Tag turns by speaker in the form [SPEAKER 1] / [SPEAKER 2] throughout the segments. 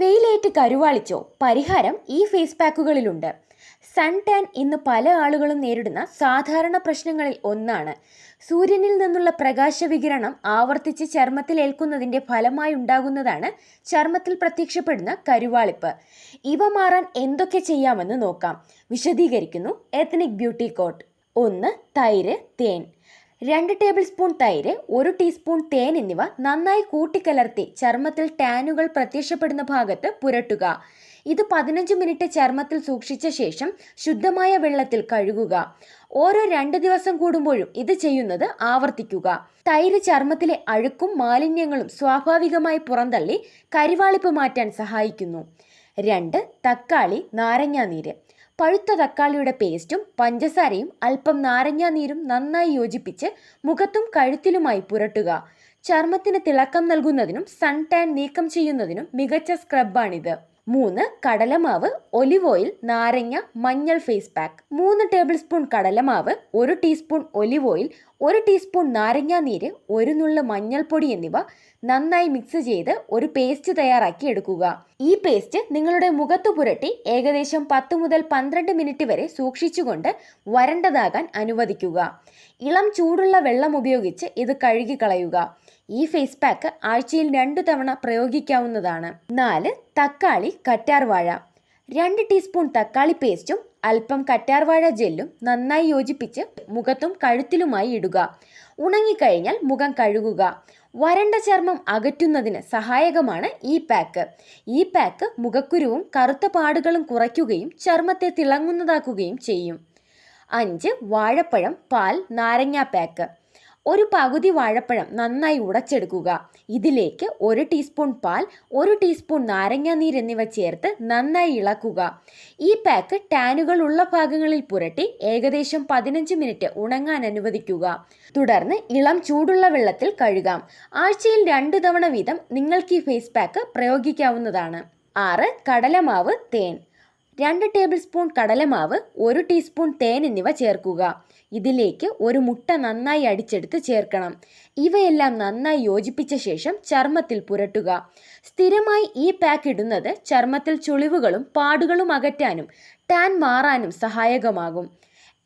[SPEAKER 1] വെയിലേറ്റ് കരുവാളിച്ചോ? പരിഹാരം ഈ face പാക്കുകളിലുണ്ട്. Sun tan ഇന്ന് പല ആളുകളും നേരിടുന്ന സാധാരണ പ്രശ്നങ്ങളിൽ ഒന്നാണ്. സൂര്യനിൽ നിന്നുള്ള പ്രകാശവികിരണം ആവർത്തിച്ച് ചർമ്മത്തിൽ ഏൽക്കുന്നതിന്റെ ഫലമായി ഉണ്ടാകുന്നതാണ് ചർമ്മത്തിൽ പ്രത്യക്ഷപ്പെടുന്ന കരുവാളിപ്പ്. ഇവ മാറാൻ എന്തൊക്കെ ചെയ്യാമെന്ന് നോക്കാം. വിശദീകരിക്കുന്നു എത്നിക് ബ്യൂട്ടി കോട്ട് ഒന്ന് തൈര് തേൻ. രണ്ട് ടേബിൾ സ്പൂൺ തൈര് ഒരു ടീസ്പൂൺ തേൻ എന്നിവ നന്നായി കൂട്ടിക്കലർത്തി ചർമ്മത്തിൽ ടാനുകൾ പ്രത്യക്ഷപ്പെടുന്ന ഭാഗത്ത് പുരട്ടുക. ഇത് പതിനഞ്ച് മിനിറ്റ് ചർമ്മത്തിൽ സൂക്ഷിച്ച ശേഷം ശുദ്ധമായ വെള്ളത്തിൽ കഴുകുക. ഓരോ രണ്ട് ദിവസം കൂടുമ്പോഴും ഇത് ചെയ്യുന്നത് ആവർത്തിക്കുക. തൈര് ചർമ്മത്തിലെ അഴുക്കും മാലിന്യങ്ങളും സ്വാഭാവികമായി പുറന്തള്ളി കരിവാളിപ്പ് മാറ്റാൻ സഹായിക്കുന്നു. രണ്ട് തക്കാളി നാരങ്ങാനീര് പഴുത്ത തക്കാളിയുടെ പേസ്റ്റും പഞ്ചസാരയും അല്പം നാരങ്ങാനീരും നന്നായി യോജിപ്പിച്ച് മുഖത്തും കഴുത്തിലുമായി പുരട്ടുക. ചർമ്മത്തിന് തിളക്കം നൽകുന്നതിനും സൺ ടാൻ നീക്കം ചെയ്യുന്നതിനും മികച്ച സ്ക്രബാണിത് മൂന്ന് കടലമാവ് ഒലിവ് ഓയിൽ നാരങ്ങ മഞ്ഞൾ ഫേസ് പാക്ക്. മൂന്ന് ടേബിൾ സ്പൂൺ കടലമാവ് ഒരു ടീസ്പൂൺ ഒലിവ് ഓയിൽ ഒരു ടീസ്പൂൺ നാരങ്ങാനീര് ഒരു നുള്ളു മഞ്ഞൾപ്പൊടി എന്നിവ നന്നായി മിക്സ് ചെയ്ത് ഒരു പേസ്റ്റ് തയ്യാറാക്കി എടുക്കുക. ഈ പേസ്റ്റ് നിങ്ങളുടെ മുഖത്ത് പുരട്ടി ഏകദേശം പത്ത് മുതൽ പന്ത്രണ്ട് മിനിറ്റ് വരെ സൂക്ഷിച്ചുകൊണ്ട് വരണ്ടതാകാൻ അനുവദിക്കുക. ഇളം ചൂടുള്ള വെള്ളം ഉപയോഗിച്ച് ഇത് കഴുകി കളയുക. ഈ ഫേസ് പാക്ക് ആഴ്ചയിൽ രണ്ടു തവണ പ്രയോഗിക്കാവുന്നതാണ്. നാല് തക്കാളി കറ്റാർവാഴ രണ്ട് ടീസ്പൂൺ തക്കാളി പേസ്റ്റും അല്പം കറ്റാർവാഴ ജെല്ലും നന്നായി യോജിപ്പിച്ച് മുഖത്തും കഴുത്തിലുമായി ഇടുക. ഉണങ്ങിക്കഴിഞ്ഞാൽ മുഖം കഴുകുക. വരണ്ട ചർമ്മം അകറ്റുന്നതിന് സഹായകമാണ് ഈ പാക്ക്. ഈ പാക്ക് മുഖക്കുരുവും കറുത്ത പാടുകളും കുറയ്ക്കുകയും ചർമ്മത്തെ തിളങ്ങുന്നതാക്കുകയും ചെയ്യും. അഞ്ച് വാഴപ്പഴം പാൽ നാരങ്ങ പാക്ക്. ഒരു പകുതി വാഴപ്പഴം നന്നായി ഉടച്ചെടുക്കുക. ഇതിലേക്ക് ഒരു ടീസ്പൂൺ പാൽ ഒരു ടീസ്പൂൺ നാരങ്ങാനീര് എന്നിവ ചേർത്ത് നന്നായി ഇളക്കുക. ഈ പാക്ക് ടാനുകൾ ഉള്ള ഭാഗങ്ങളിൽ പുരട്ടി ഏകദേശം പതിനഞ്ച് മിനിറ്റ് ഉണങ്ങാൻ അനുവദിക്കുക. തുടർന്ന് ഇളം ചൂടുള്ള വെള്ളത്തിൽ കഴുകാം. ആഴ്ചയിൽ രണ്ടു തവണ വീതം നിങ്ങൾക്ക് ഈ ഫേസ് പാക്ക് പ്രയോഗിക്കാവുന്നതാണ്. ആറ് കടലമാവ് തേൻ. രണ്ട് ടേബിൾ സ്പൂൺ കടലമാവ് ഒരു ടീസ്പൂൺ തേൻ എന്നിവ ചേർക്കുക. ഇതിലേക്ക് ഒരു മുട്ട നന്നായി അടിച്ചെടുത്ത് ചേർക്കണം. ഇവയെല്ലാം നന്നായി യോജിപ്പിച്ച ശേഷം ചർമ്മത്തിൽ പുരട്ടുക. സ്ഥിരമായി ഈ പാക്ക് ഇടുന്നത് ചർമ്മത്തിൽ ചുളിവുകളും പാടുകളും അകറ്റാനും ടാൻ മാറാനും സഹായകമാകും.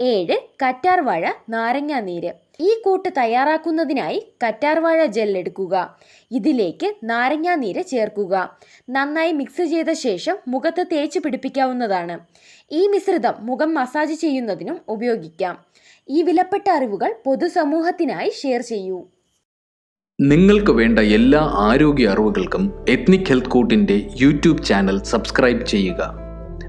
[SPEAKER 1] ഏഴ് കറ്റാർവാഴ നാരങ്ങാനീര് ഈ കൂട്ട് തയ്യാറാക്കുന്നതിനായി കറ്റാർവാഴ ജെൽ എടുക്കുക. ഇതിലേക്ക് നാരങ്ങാനീര് ചേർക്കുക. നന്നായി മിക്സ് ചെയ്ത ശേഷം മുഖത്ത് തേച്ച് പിടിപ്പിക്കാവുന്നതാണ്. ഈ മിശ്രിതം മുഖം മസാജ് ചെയ്യുന്നതിനും ഉപയോഗിക്കാം. ഈ വിലപ്പെട്ട അറിവുകൾ പൊതുസമൂഹത്തിനായി ഷെയർ ചെയ്യൂ.
[SPEAKER 2] നിങ്ങൾക്ക് വേണ്ട എല്ലാ ആരോഗ്യ അറിവുകൾക്കും എത്നിക് ഹെൽത്ത് കോട്ടിന്റെ യൂട്യൂബ് ചാനൽ സബ്സ്ക്രൈബ് ചെയ്യുക.